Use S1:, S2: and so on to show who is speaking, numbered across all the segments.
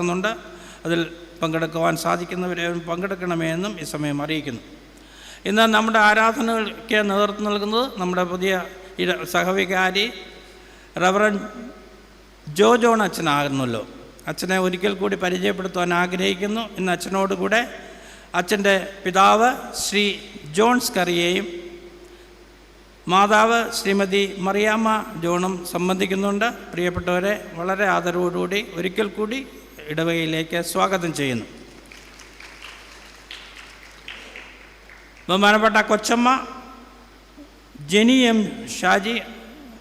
S1: ുന്നുണ്ട് അതിൽ പങ്കെടുക്കുവാൻ സാധിക്കുന്നവരെ പങ്കെടുക്കണമെന്നും ഈ സമയം അറിയിക്കുന്നു. ഇന്ന് നമ്മുടെ ആരാധനയ്ക്ക് നേതൃത്വം നൽകുന്നത് നമ്മുടെ പുതിയ സഹവികാരി റവറൻ ജോ ജോൺ അച്ഛനാകുന്നല്ലോ. അച്ഛനെ ഒരിക്കൽ കൂടി പരിചയപ്പെടുത്താൻ ആഗ്രഹിക്കുന്നു. ഇന്ന് അച്ഛനോട് കൂടെ അച്ഛന്റെ പിതാവ് ശ്രീ ജോൺസ് കറിയേയും മാതാവ് ശ്രീമതി മറിയാമ്മ ജോണും സംബന്ധിക്കുന്നുണ്ട്. പ്രിയപ്പെട്ടവരെ വളരെ ആദരവോടുകൂടി ഒരിക്കൽ കൂടി ഇടവകയിലേക്ക് സ്വാഗതം ചെയ്യുന്നു. ബഹുമാനപ്പെട്ട കൊച്ചമ്മ ജെനി എം ഷാജി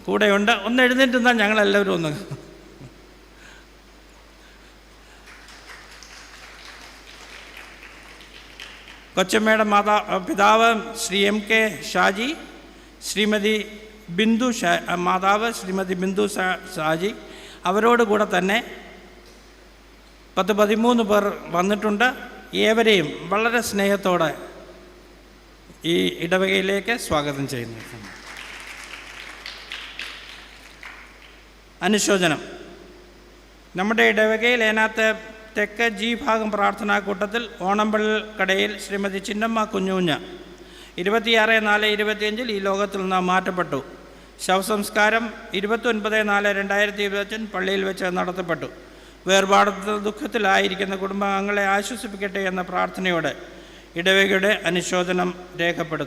S1: കൂടെയുണ്ട്. ഒന്ന് എഴുന്നേറ്റ് ഞങ്ങളെല്ലാവരും ഒന്ന്. കൊച്ചമ്മയുടെ മാതാ പിതാവ് ശ്രീ എം കെ ഷാജി ശ്രീമതി ബിന്ദു ഷാ മാതാവ് ശ്രീമതി ബിന്ദു ഷാജി അവരോട് കൂടെ തന്നെ പത്ത് പതിമൂന്ന് പേർ വന്നിട്ടുണ്ട്. ഏവരെയും വളരെ സ്നേഹത്തോടെ ഈ ഇടവകയിലേക്ക് സ്വാഗതം ചെയ്യുന്നു. അനുശോചനം. നമ്മുടെ ഇടവകയിൽ അതിനകത്ത് തെക്ക് ജി ഭാഗം പ്രാർത്ഥനാ കൂട്ടത്തിൽ ഓണമ്പള്ളി കടയിൽ ശ്രീമതി ചിന്നമ്മ കുഞ്ഞുകുഞ്ഞ ഇരുപത്തിയാറ് നാല് ഇരുപത്തിയഞ്ചിൽ ഈ ലോകത്തിൽ നിന്ന് മാറ്റപ്പെട്ടു. ശവസംസ്കാരം ഇരുപത്തി ഒൻപത് നാല് രണ്ടായിരത്തി ഇരുപത്തഞ്ച് പള്ളിയിൽ വെച്ച് നടത്തപ്പെട്ടു. വേർപാട് ദുഃഖത്തിലായിരിക്കുന്ന കുടുംബാംഗങ്ങളെ ആശ്വസിപ്പിക്കട്ടെ എന്ന പ്രാർത്ഥനയോടെ ഇടവകയുടെ അനുശോചനം രേഖപ്പെടുത്തും